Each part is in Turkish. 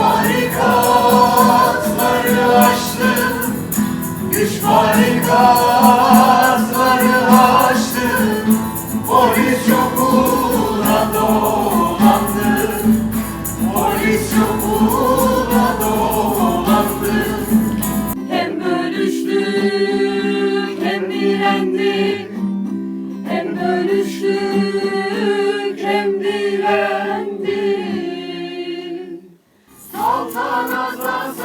barikatları aştı Güç barikatları Polis yokluğuna dolandı Polis yokluğuna dolandı Hem bölüştük hem direndik Hem bölüştük Отца на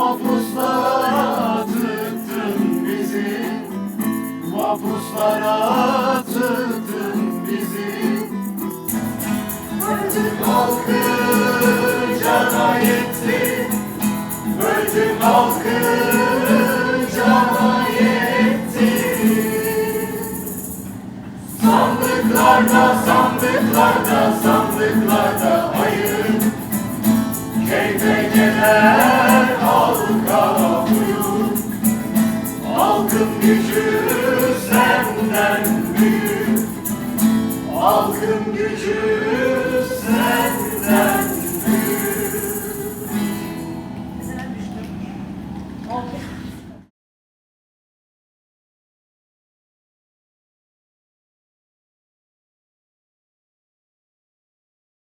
Mahpuslara tıktın bizi. Mahpuslara tıktın bizi. Öldün halkı cana yetti. Öldün halkı cana yetti. Sandıklarda, sandıklarda, sandıklarda senden büyük Halkın gücü